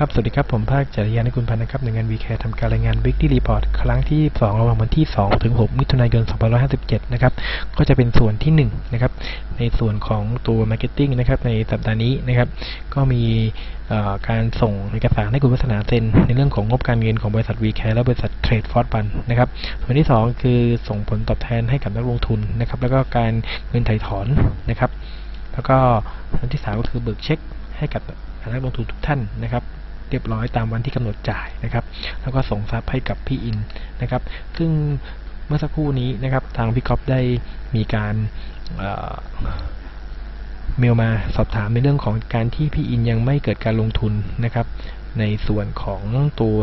ครับ สวัสดีครับ ผมภาคจริยานุกุลพันธ์นะครับหน่วยงาน VCare ทำการรายงาน Weekly Report ครั้งที่ 2 ระหว่างวันที่ 2 ถึง 6 มิถุนายน 2557 นะครับ ก็จะเป็นส่วนที่ 1 นะครับ ในส่วนของตัว Marketing นะครับ ในสัปดาห์นี้นะครับ ก็มีการส่งเอกสารให้คุณวัฒนาเซ็น ในเรื่องของงบการเงินของบริษัท VCare และบริษัท Trade Ford Fund นะครับ ส่วนที่ 2 คือส่งผลตอบแทนให้กับนักลงทุนนะครับ แล้วก็การเงินไถ่ถอนนะครับ แล้วก็อันที่สามก็คือเบิกเช็คให้กับนักลงทุนทุกท่านนะครับ เรียบร้อยตามวันที่กำหนดจ่ายนะครับ แล้วก็ส่งทรัพย์ให้กับพี่อินนะครับ ซึ่งเมื่อสักครู่นี้นะครับ ทางพี่ก๊อฟได้มีการเมลมาสอบถามในเรื่องของการที่พี่อินยังไม่เกิดการลงทุนนะครับ ในส่วนของตัว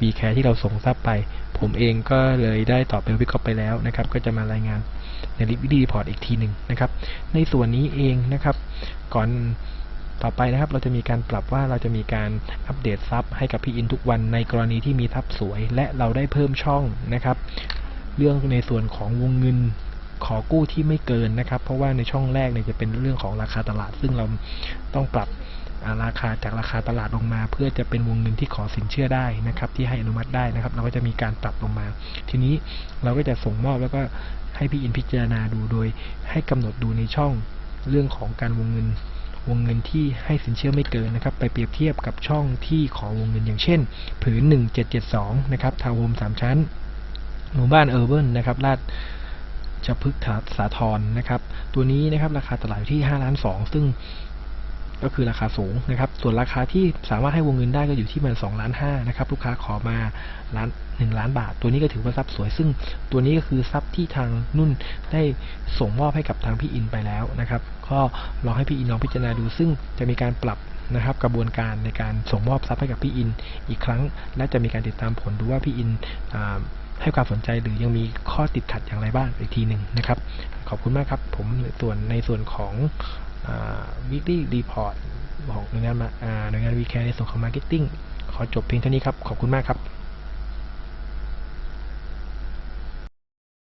b c a r ที่เราส่งทรัพย์ไป ผมเองก็เลยได้ตอบเป็นพี่ก๊อฟไปแล้วนะครับ ก็จะมารายงานในรีวิดีพอร์ตอีกทีหนึ่งนะครับ ในส่วนนี้เองนะครับ ก่อน ต่อไปนะครับ เราจะมีการปรับว่าเราจะมีการอัปเดตซับให้กับพี่อินทุกวันในกรณีที่มีทับสวย และเราได้เพิ่มช่องนะครับ เรื่องในส่วนของวงเงินขอกู้ที่ไม่เกินนะครับ เพราะว่าในช่องแรกเนี่ยจะเป็นเรื่องของราคาตลาด ซึ่งเราต้องปรับราคาจากราคาตลาดลงมา เพื่อจะเป็นวงเงินที่ขอสินเชื่อได้นะครับ ที่ให้อนุมัติได้นะครับ เราก็จะมีการปรับลงมา ทีนี้เราก็จะส่งมอบแล้วก็ให้พี่อินพิจารณาดูโดย ให้กำหนดดูในช่องเรื่องของการวงเงิน วงเงินที่ให้สินเชื่อไม่เกินนะครับ ไปเปรียบเทียบกับช่องที่ขอวงเงินอย่างเช่น ผืน 1772 นะครับ ทาวน์โฮม3 ชั้น หมู่บ้านเออร์เบิร์นนะครับ ลาดจะพึกษ์สาทรนะครับ ตัวนี้นะครับราคาตลาดอยู่ที่5ล้าน2ซึ่ง ก็คือราคาสูงนะครับ ส่วนราคาที่สามารถให้วงเงินได้ก็อยู่ที่มัน2ล้าน5นะครับลูกค้าขอมาล้าน1ล้านบาท ตัวนี้ก็ถือว่าทรัพย์สวย ซึ่งตัวนี้ก็คือทรัพย์ที่ทางนุ่นได้ส่งมอบให้กับทางพี่อินไปแล้วนะครับ ก็ลองให้พี่อินลองพิจารณาดู ซึ่งจะมีการปรับนะครับกระบวนการในการส่งมอบทรัพย์ให้กับพี่อินอีกครั้ง และจะมีการติดตามผลดูว่าพี่อินอให้ความสนใจหรือยังมีข้อติดขัดอย่างไรบ้างอีกทีหนึ่งนะครับ ขอบคุณมากครับ ผมส่วนในส่วนของ weekly report ของหน่วยงานหน่วยงานวีแคร์ในส่วนของ marketing ขอจบเพียงเท่านี้ครับ ขอบคุณมากครับ